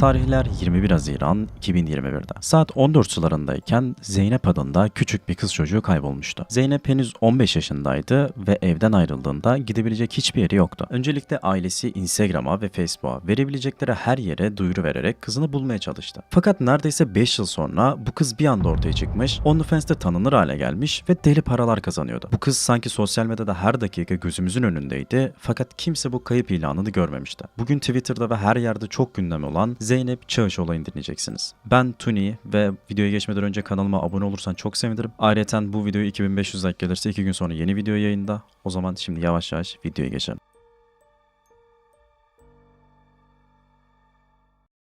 Tarihler 21 Haziran 2021'de. Saat 14 sularındayken Zeynep adında küçük bir kız çocuğu kaybolmuştu. Zeynep henüz 15 yaşındaydı ve evden ayrıldığında gidebilecek hiçbir yeri yoktu. Öncelikle ailesi Instagram'a ve Facebook'a verebilecekleri her yere duyuru vererek kızını bulmaya çalıştı. Fakat neredeyse 5 yıl sonra bu kız bir anda ortaya çıkmış, OnlyFans'te tanınır hale gelmiş ve deli paralar kazanıyordu. Bu kız sanki sosyal medyada her dakika gözümüzün önündeydi fakat kimse bu kayıp ilanını görmemişti. Bugün Twitter'da ve her yerde çok gündem olan Zeynep Çağış olayını dinleyeceksiniz. Ben Tuni ve videoya geçmeden önce kanalıma abone olursan çok sevinirim. Ayrıca bu video 2500 like gelirse 2 gün sonra yeni video yayında. O zaman şimdi yavaş yavaş videoya geçelim.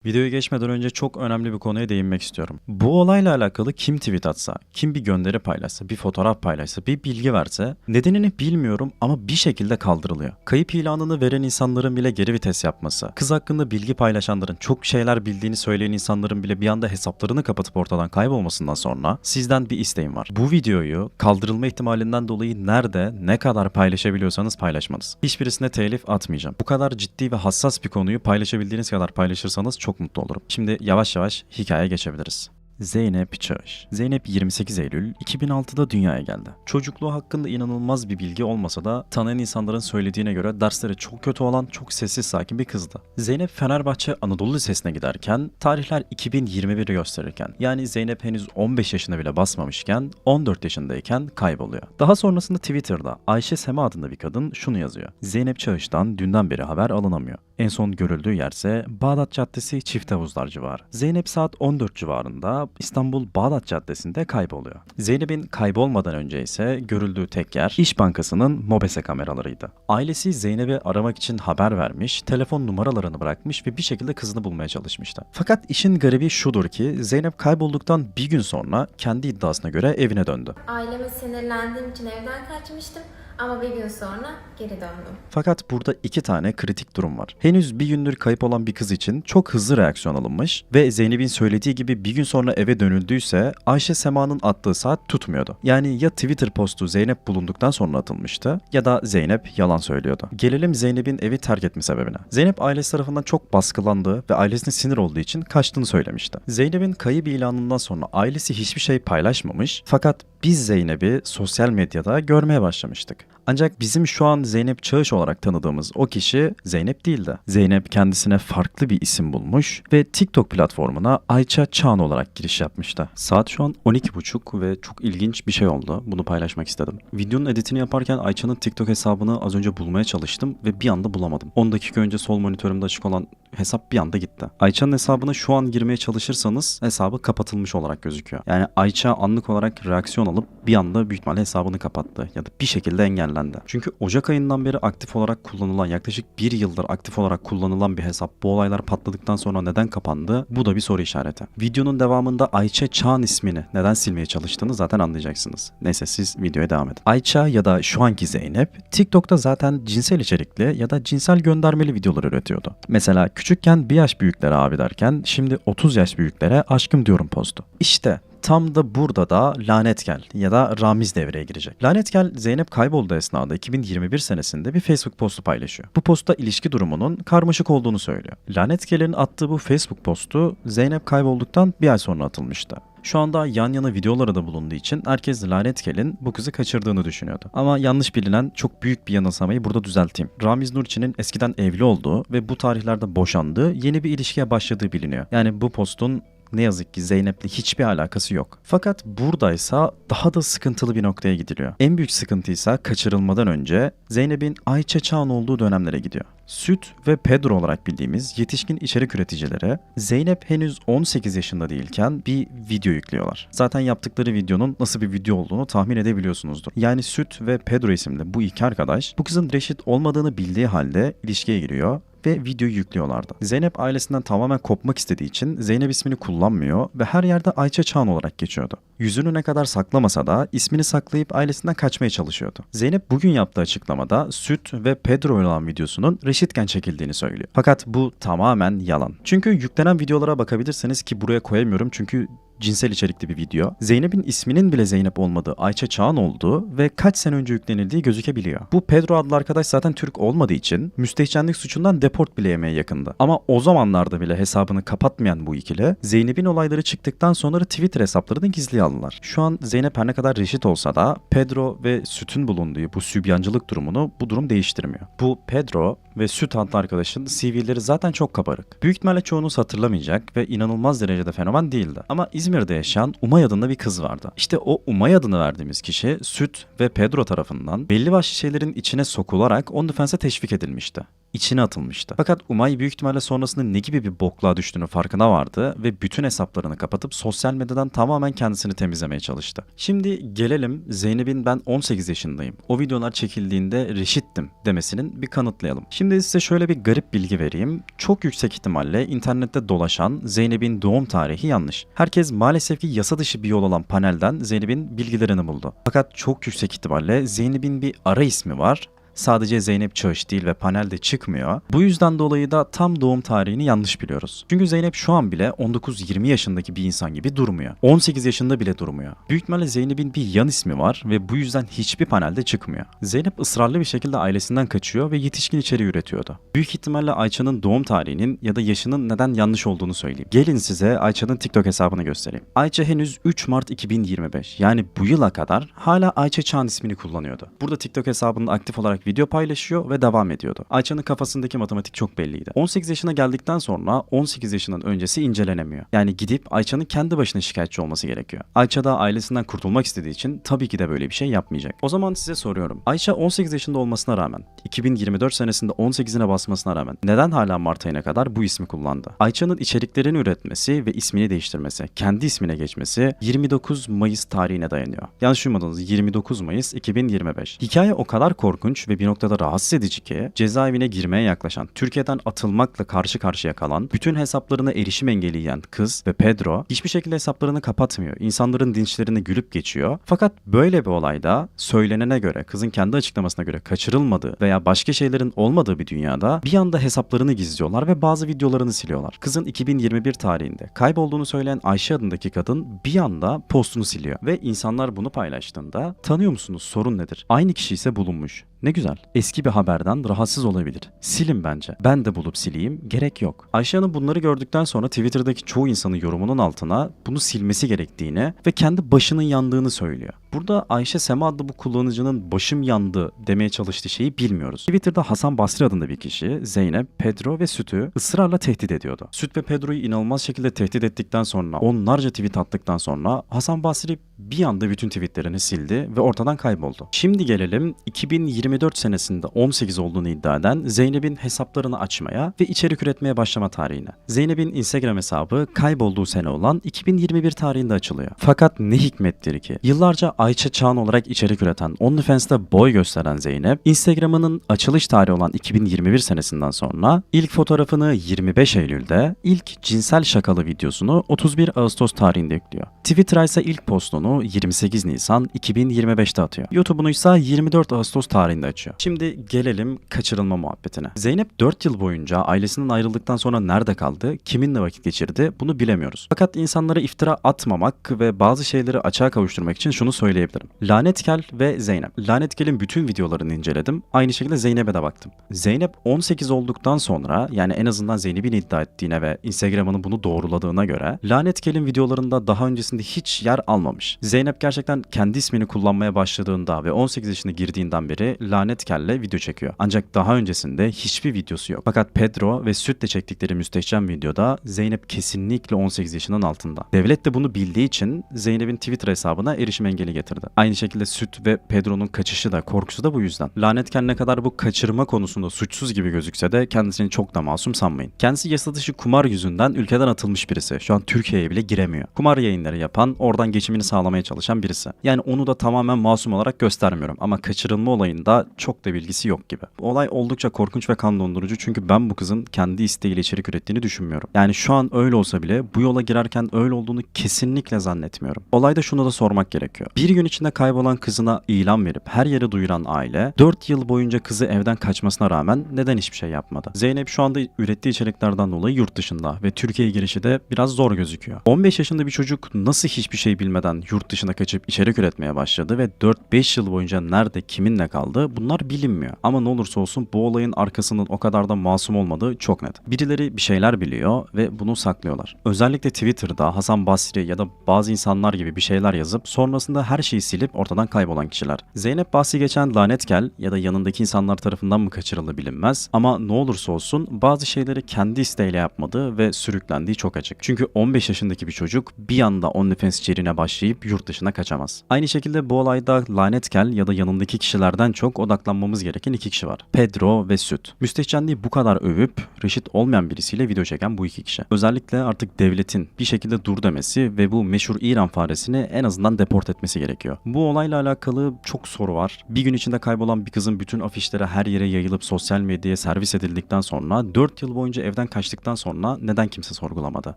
Videoya geçmeden önce çok önemli bir konuya değinmek istiyorum. Bu olayla alakalı kim tweet atsa, kim bir gönderi paylaşsa, bir fotoğraf paylaşsa, bir bilgi verse nedenini bilmiyorum ama bir şekilde kaldırılıyor. Kayıp ilanını veren insanların bile geri vites yapması, kız hakkında bilgi paylaşanların, çok şeyler bildiğini söyleyen insanların bile bir anda hesaplarını kapatıp ortadan kaybolmasından sonra sizden bir isteğim var. Bu videoyu kaldırılma ihtimalinden dolayı nerede, ne kadar paylaşabiliyorsanız paylaşmanız. Hiçbirisine telif atmayacağım. Bu kadar ciddi ve hassas bir konuyu paylaşabildiğiniz kadar paylaşırsanız çok mutlu olurum. Şimdi yavaş yavaş hikayeye geçebiliriz. Zeynep Çağış. Zeynep 28 Eylül 2006'da dünyaya geldi. Çocukluğu hakkında inanılmaz bir bilgi olmasa da tanıyan insanların söylediğine göre dersleri çok kötü olan çok sessiz sakin bir kızdı. Zeynep Fenerbahçe Anadolu Lisesi'ne giderken tarihler 2021'i gösterirken yani Zeynep henüz 15 yaşına bile basmamışken 14 yaşındayken kayboluyor. Daha sonrasında Twitter'da Ayşe Sema adında bir kadın şunu yazıyor. Zeynep Çağış'tan dünden beri haber alınamıyor. En son görüldüğü yerse Bağdat Caddesi Çift Havuzlar civarı. Zeynep saat 14 civarında İstanbul Bağdat Caddesi'nde kayboluyor. Zeynep'in kaybolmadan önce ise görüldüğü tek yer İş Bankası'nın MOBESE kameralarıydı. Ailesi Zeynep'e aramak için haber vermiş, telefon numaralarını bırakmış ve bir şekilde kızını bulmaya çalışmıştı. Fakat işin garibi şudur ki Zeynep kaybolduktan bir gün sonra kendi iddiasına göre evine döndü. Aileme sinirlendiğim için evden kaçmıştım ama bir gün sonra geri döndüm. Fakat burada iki tane kritik durum var. Henüz bir gündür kayıp olan bir kız için çok hızlı reaksiyon alınmış ve Zeynep'in söylediği gibi bir gün sonra eve dönüldüyse Ayşe Sema'nın attığı saat tutmuyordu. Yani ya Twitter postu Zeynep bulunduktan sonra atılmıştı ya da Zeynep yalan söylüyordu. Gelelim Zeynep'in evi terk etme sebebine. Zeynep ailesi tarafından çok baskılandığı ve ailesine sinir olduğu için kaçtığını söylemişti. Zeynep'in kayıp ilanından sonra ailesi hiçbir şey paylaşmamış fakat biz Zeynep'i sosyal medyada görmeye başlamıştık. Ancak bizim şu an Zeynep Çağış olarak tanıdığımız o kişi Zeynep değildi. Zeynep kendisine farklı bir isim bulmuş ve TikTok platformuna Ayça Çağan olarak giriş yapmıştı. Saat şu an 12.30 ve çok ilginç bir şey oldu. Bunu paylaşmak istedim. Videonun editini yaparken Ayça'nın TikTok hesabını az önce bulmaya çalıştım ve bir anda bulamadım. 10 dakika önce sol monitörümde açık olan hesap bir anda gitti. Ayça'nın hesabına şu an girmeye çalışırsanız hesabı kapatılmış olarak gözüküyor. Yani Ayça anlık olarak reaksiyon alıp bir anda büyük ihtimalle hesabını kapattı ya da bir şekilde engellendi. Çünkü Ocak ayından beri aktif olarak kullanılan yaklaşık bir yıldır aktif olarak kullanılan bir hesap bu olaylar patladıktan sonra neden kapandı? Bu da bir soru işareti. Videonun devamında Ayça Çağan ismini neden silmeye çalıştığını zaten anlayacaksınız. Neyse siz videoya devam edin. Ayça ya da şu anki Zeynep TikTok'ta zaten cinsel içerikli ya da cinsel göndermeli videolar üretiyordu. Mesela küçükken bir yaş büyüklere abi derken şimdi 30 yaş büyüklere aşkım diyorum postu. İşte Tam da burada da Lanet Gel ya da Ramiz devreye girecek. Lanet Gel Zeynep kaybolduğu esnada 2021 senesinde bir Facebook postu paylaşıyor. Bu postta ilişki durumunun karmaşık olduğunu söylüyor. Lanet Gel'in attığı bu Facebook postu Zeynep kaybolduktan bir ay sonra atılmıştı. Şu anda yan yana videoları da bulunduğu için herkes Lanet Gel'in bu kızı kaçırdığını düşünüyordu. Ama yanlış bilinen çok büyük bir yanılsamayı burada düzelteyim. Ramiz Nurçin'in eskiden evli olduğu ve bu tarihlerde boşandığı yeni bir ilişkiye başladığı biliniyor. Yani bu postun ne yazık ki Zeynep'le hiçbir alakası yok. Fakat buradaysa daha da sıkıntılı bir noktaya gidiliyor. En büyük sıkıntı ise kaçırılmadan önce Zeynep'in Ayça Çağan olduğu dönemlere gidiyor. Süt ve Pedro olarak bildiğimiz yetişkin içerik üreticileri Zeynep henüz 18 yaşında değilken bir video yüklüyorlar. Zaten yaptıkları videonun nasıl bir video olduğunu tahmin edebiliyorsunuzdur. Yani Süt ve Pedro isimli bu iki arkadaş bu kızın reşit olmadığını bildiği halde ilişkiye giriyor ve videoyu yüklüyorlardı. Zeynep ailesinden tamamen kopmak istediği için Zeynep ismini kullanmıyor ve her yerde Ayça Çağan olarak geçiyordu. Yüzünü ne kadar saklamasa da ismini saklayıp ailesinden kaçmaya çalışıyordu. Zeynep bugün yaptığı açıklamada Süt ve Pedro olan videosunun reşitken çekildiğini söylüyor. Fakat bu tamamen yalan. Çünkü yüklenen videolara bakabilirseniz ki buraya koyamıyorum çünkü cinsel içerikli bir video. Zeynep'in isminin bile Zeynep olmadığı, Ayça Çağan olduğu ve kaç sene önce yüklenildiği gözükebiliyor. Bu Pedro adlı arkadaş zaten Türk olmadığı için müstehcenlik suçundan deport bile yemeye yakındı. Ama o zamanlarda bile hesabını kapatmayan bu ikili Zeynep'in olayları çıktıktan sonra Twitter hesaplarını gizliye aldılar. Şu an Zeynep her ne kadar reşit olsa da Pedro ve Süt'ün bulunduğu bu sübyancılık durumunu bu durum değiştirmiyor. Bu Pedro ve Süt adlı arkadaşın CV'leri zaten çok kabarık. Büyük ihtimalle çoğunuz hatırlamayacak ve inanılmaz derecede fenomen değildi. Ama İzmir'de yaşayan Umay adında bir kız vardı. İşte o Umay adını verdiğimiz kişi Süt ve Pedro tarafından belli başlı şeylerin içine sokularak OnlyFans'e teşvik edilmişti içine atılmıştı. Fakat Umay büyük ihtimalle sonrasında ne gibi bir bokluğa düştüğünü farkına vardı ve bütün hesaplarını kapatıp sosyal medyadan tamamen kendisini temizlemeye çalıştı. Şimdi gelelim Zeynep'in ben 18 yaşındayım. O videolar çekildiğinde reşittim demesinin bir kanıtlayalım. Şimdi size şöyle bir garip bilgi vereyim. Çok yüksek ihtimalle internette dolaşan Zeynep'in doğum tarihi yanlış. Herkes maalesef ki yasa dışı bir yol olan panelden Zeynep'in bilgilerini buldu. Fakat çok yüksek ihtimalle Zeynep'in bir ara ismi var sadece Zeynep Çağış değil ve panelde çıkmıyor. Bu yüzden dolayı da tam doğum tarihini yanlış biliyoruz. Çünkü Zeynep şu an bile 19-20 yaşındaki bir insan gibi durmuyor. 18 yaşında bile durmuyor. Büyük ihtimalle Zeynep'in bir yan ismi var ve bu yüzden hiçbir panelde çıkmıyor. Zeynep ısrarlı bir şekilde ailesinden kaçıyor ve yetişkin içeriği üretiyordu. Büyük ihtimalle Ayça'nın doğum tarihinin ya da yaşının neden yanlış olduğunu söyleyeyim. Gelin size Ayça'nın TikTok hesabını göstereyim. Ayça henüz 3 Mart 2025 yani bu yıla kadar hala Ayça Çağan ismini kullanıyordu. Burada TikTok hesabında aktif olarak video paylaşıyor ve devam ediyordu. Ayça'nın kafasındaki matematik çok belliydi. 18 yaşına geldikten sonra 18 yaşından öncesi incelenemiyor. Yani gidip Ayça'nın kendi başına şikayetçi olması gerekiyor. Ayça da ailesinden kurtulmak istediği için tabii ki de böyle bir şey yapmayacak. O zaman size soruyorum. Ayça 18 yaşında olmasına rağmen 2024 senesinde 18'ine basmasına rağmen neden hala Mart ayına kadar bu ismi kullandı? Ayça'nın içeriklerini üretmesi ve ismini değiştirmesi, kendi ismine geçmesi 29 Mayıs tarihine dayanıyor. Yanlış duymadınız 29 Mayıs 2025. Hikaye o kadar korkunç ve bir noktada rahatsız edici ki cezaevine girmeye yaklaşan, Türkiye'den atılmakla karşı karşıya kalan, bütün hesaplarına erişim engelleyen kız ve Pedro hiçbir şekilde hesaplarını kapatmıyor. İnsanların dinçlerine gülüp geçiyor. Fakat böyle bir olayda söylenene göre, kızın kendi açıklamasına göre kaçırılmadığı veya başka şeylerin olmadığı bir dünyada bir anda hesaplarını gizliyorlar ve bazı videolarını siliyorlar. Kızın 2021 tarihinde kaybolduğunu söyleyen Ayşe adındaki kadın bir anda postunu siliyor ve insanlar bunu paylaştığında tanıyor musunuz sorun nedir? Aynı kişi ise bulunmuş. Ne güzel. Eski bir haberden rahatsız olabilir. Silin bence. Ben de bulup sileyim. Gerek yok. Ayşe Hanım bunları gördükten sonra Twitter'daki çoğu insanın yorumunun altına bunu silmesi gerektiğini ve kendi başının yandığını söylüyor. Burada Ayşe Sema adlı bu kullanıcının başım yandı demeye çalıştığı şeyi bilmiyoruz. Twitter'da Hasan Basri adında bir kişi Zeynep, Pedro ve Süt'ü ısrarla tehdit ediyordu. Süt ve Pedro'yu inanılmaz şekilde tehdit ettikten sonra onlarca tweet attıktan sonra Hasan Basri bir anda bütün tweetlerini sildi ve ortadan kayboldu. Şimdi gelelim 2024 senesinde 18 olduğunu iddia eden Zeynep'in hesaplarını açmaya ve içerik üretmeye başlama tarihine. Zeynep'in Instagram hesabı kaybolduğu sene olan 2021 tarihinde açılıyor. Fakat ne hikmettir ki yıllarca Ayça Çağan olarak içerik üreten OnlyFans'ta boy gösteren Zeynep, Instagram'ının açılış tarihi olan 2021 senesinden sonra ilk fotoğrafını 25 Eylül'de, ilk cinsel şakalı videosunu 31 Ağustos tarihinde yüklüyor. Twitter ise ilk postunu 28 Nisan 2025'te atıyor. YouTube'unu ise 24 Ağustos tarihinde açıyor. Şimdi gelelim kaçırılma muhabbetine. Zeynep 4 yıl boyunca ailesinden ayrıldıktan sonra nerede kaldı, kiminle vakit geçirdi bunu bilemiyoruz. Fakat insanlara iftira atmamak ve bazı şeyleri açığa kavuşturmak için şunu söyleyebilirim. Lanetkel ve Zeynep. Lanetkel'in bütün videolarını inceledim. Aynı şekilde Zeynep'e de baktım. Zeynep 18 olduktan sonra yani en azından Zeynep'in iddia ettiğine ve Instagram'ının bunu doğruladığına göre Lanetkel'in videolarında daha öncesinde hiç yer almamış. Zeynep gerçekten kendi ismini kullanmaya başladığında ve 18 yaşına girdiğinden beri Lanetkel'le video çekiyor. Ancak daha öncesinde hiçbir videosu yok. Fakat Pedro ve Süt'le çektikleri müstehcen videoda Zeynep kesinlikle 18 yaşının altında. Devlet de bunu bildiği için Zeynep'in Twitter hesabına erişim engeli getirdi. Aynı şekilde Süt ve Pedro'nun kaçışı da korkusu da bu yüzden. Lanetken ne kadar bu kaçırma konusunda suçsuz gibi gözükse de kendisini çok da masum sanmayın. Kendisi yasa dışı kumar yüzünden ülkeden atılmış birisi. Şu an Türkiye'ye bile giremiyor. Kumar yayınları yapan, oradan geçimini sağlamak yakalamaya çalışan birisi. Yani onu da tamamen masum olarak göstermiyorum ama kaçırılma olayında çok da bilgisi yok gibi. Olay oldukça korkunç ve kan dondurucu çünkü ben bu kızın kendi isteğiyle içerik ürettiğini düşünmüyorum. Yani şu an öyle olsa bile bu yola girerken öyle olduğunu kesinlikle zannetmiyorum. Olayda şunu da sormak gerekiyor. Bir gün içinde kaybolan kızına ilan verip her yere duyuran aile 4 yıl boyunca kızı evden kaçmasına rağmen neden hiçbir şey yapmadı? Zeynep şu anda ürettiği içeriklerden dolayı yurt dışında ve Türkiye'ye girişi de biraz zor gözüküyor. 15 yaşında bir çocuk nasıl hiçbir şey bilmeden yurt dışına kaçıp içerik üretmeye başladı ve 4-5 yıl boyunca nerede kiminle kaldı bunlar bilinmiyor. Ama ne olursa olsun bu olayın arkasının o kadar da masum olmadığı çok net. Birileri bir şeyler biliyor ve bunu saklıyorlar. Özellikle Twitter'da Hasan Basri ya da bazı insanlar gibi bir şeyler yazıp sonrasında her şeyi silip ortadan kaybolan kişiler. Zeynep Bahsi geçen lanetkel ya da yanındaki insanlar tarafından mı kaçırıldı bilinmez ama ne olursa olsun bazı şeyleri kendi isteğiyle yapmadığı ve sürüklendiği çok açık. Çünkü 15 yaşındaki bir çocuk bir anda OnlyFans içeriğine başlayıp yurt dışına kaçamaz. Aynı şekilde bu olayda lanetkel ya da yanındaki kişilerden çok odaklanmamız gereken iki kişi var. Pedro ve Süt. Müstehcenliği bu kadar övüp reşit olmayan birisiyle video çeken bu iki kişi. Özellikle artık devletin bir şekilde dur demesi ve bu meşhur İran faresini en azından deport etmesi gerekiyor. Bu olayla alakalı çok soru var. Bir gün içinde kaybolan bir kızın bütün afişleri her yere yayılıp sosyal medyaya servis edildikten sonra 4 yıl boyunca evden kaçtıktan sonra neden kimse sorgulamadı?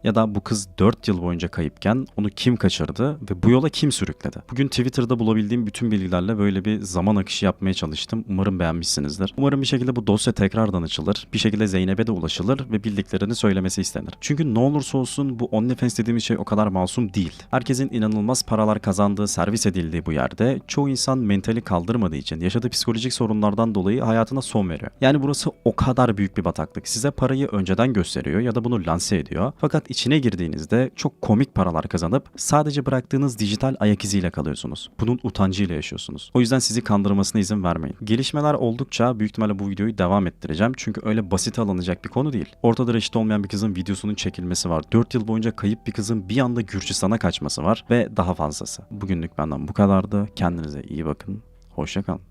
Ya da bu kız 4 yıl boyunca kayıpken onu kim kaçırdı ve bu yola kim sürükledi? Bugün Twitter'da bulabildiğim bütün bilgilerle böyle bir zaman akışı yapmaya çalıştım. Umarım beğenmişsinizdir. Umarım bir şekilde bu dosya tekrardan açılır. Bir şekilde Zeynep'e de ulaşılır ve bildiklerini söylemesi istenir. Çünkü ne olursa olsun bu OnlyFans dediğimiz şey o kadar masum değil. Herkesin inanılmaz paralar kazandığı, servis edildiği bu yerde çoğu insan mentali kaldırmadığı için yaşadığı psikolojik sorunlardan dolayı hayatına son veriyor. Yani burası o kadar büyük bir bataklık. Size parayı önceden gösteriyor ya da bunu lanse ediyor. Fakat içine girdiğinizde çok komik paralar kazanıp sadece bıraktığınız dijital ayak iziyle kalıyorsunuz. Bunun utancıyla yaşıyorsunuz. O yüzden sizi kandırmasına izin vermeyin. Gelişmeler oldukça büyük ihtimalle bu videoyu devam ettireceğim. Çünkü öyle basit alınacak bir konu değil. Ortada reşit olmayan bir kızın videosunun çekilmesi var. 4 yıl boyunca kayıp bir kızın bir anda Gürcistan'a kaçması var ve daha fazlası. Bugünlük benden bu kadardı. Kendinize iyi bakın. Hoşçakalın.